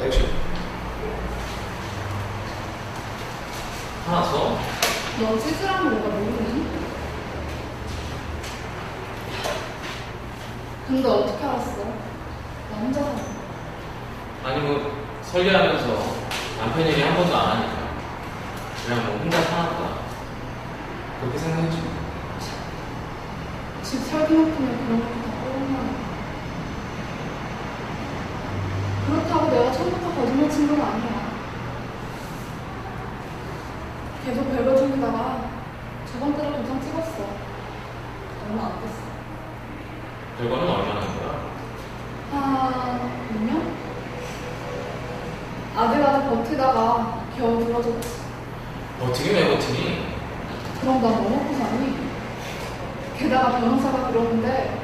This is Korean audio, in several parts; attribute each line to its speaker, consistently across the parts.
Speaker 1: 액션.
Speaker 2: 하나 더?
Speaker 3: 너 찌질한 거가 모르니? 근데 어떻게 알았어? 나 혼자 살아.
Speaker 2: 아니 뭐 설계하면서 남편 얘기 한 번도 안 하니까 그냥 뭐 혼자 사놨다 그렇게 생각했지
Speaker 3: 집 살기 높으면 그런 것도 다 뻔한 그렇다고 내가 처음부터 건 아니야. 계속 별거 중이다가 저번 달에 도장 찍었어. 안 됐어.
Speaker 2: 결과는 얼마나 된 거야?
Speaker 3: 한 6년? 아들아들 버티다가 겨우 들어줬지.
Speaker 2: 어떻게 왜 버티니?
Speaker 3: 그럼 난뭐 먹고 사니? 게다가 변호사가 그러는데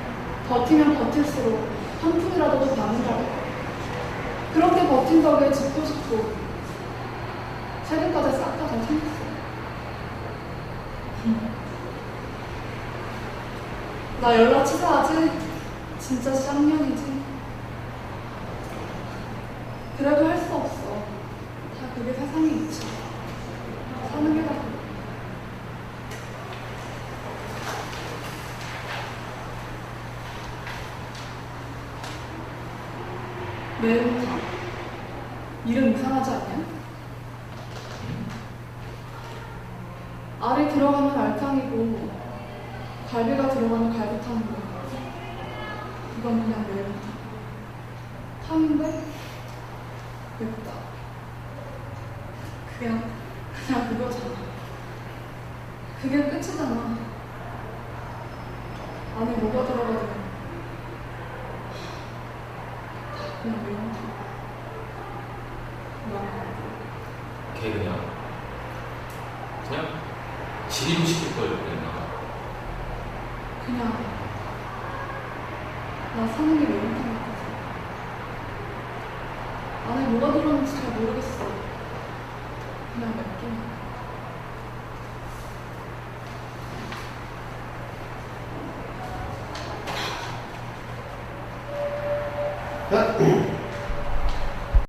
Speaker 3: 버티면 버틸수록 한 푼이라도 더 받는다고. 그렇게 버틴 덕에 집도 짓고 세금까지 싹 다 잘 챙겼어. 나 연락 취소하지? 진짜 쌍년이지. 그래도 할 수 없어. 다 그게 세상에 있지. 사는 게 다. 그래. 매운탕. 이름 이상하지 않냐? 알이 들어가는 알탕이고 갈비가 들어가는 갈비탕이고 이건 그냥 매운탕. 탕인데 맵다. 그냥 그냥 그거잖아. 그게 끝이잖아. 안에 뭐가 들어가든 다 그냥 매운탕. 나
Speaker 2: 걔 그냥 그냥 지리고 싶을 걸 그랬나
Speaker 3: 그냥 나 사는 게 매운탕 같아서 안에 뭐가 들어있는지 잘 모르겠어. 그냥
Speaker 1: Tá?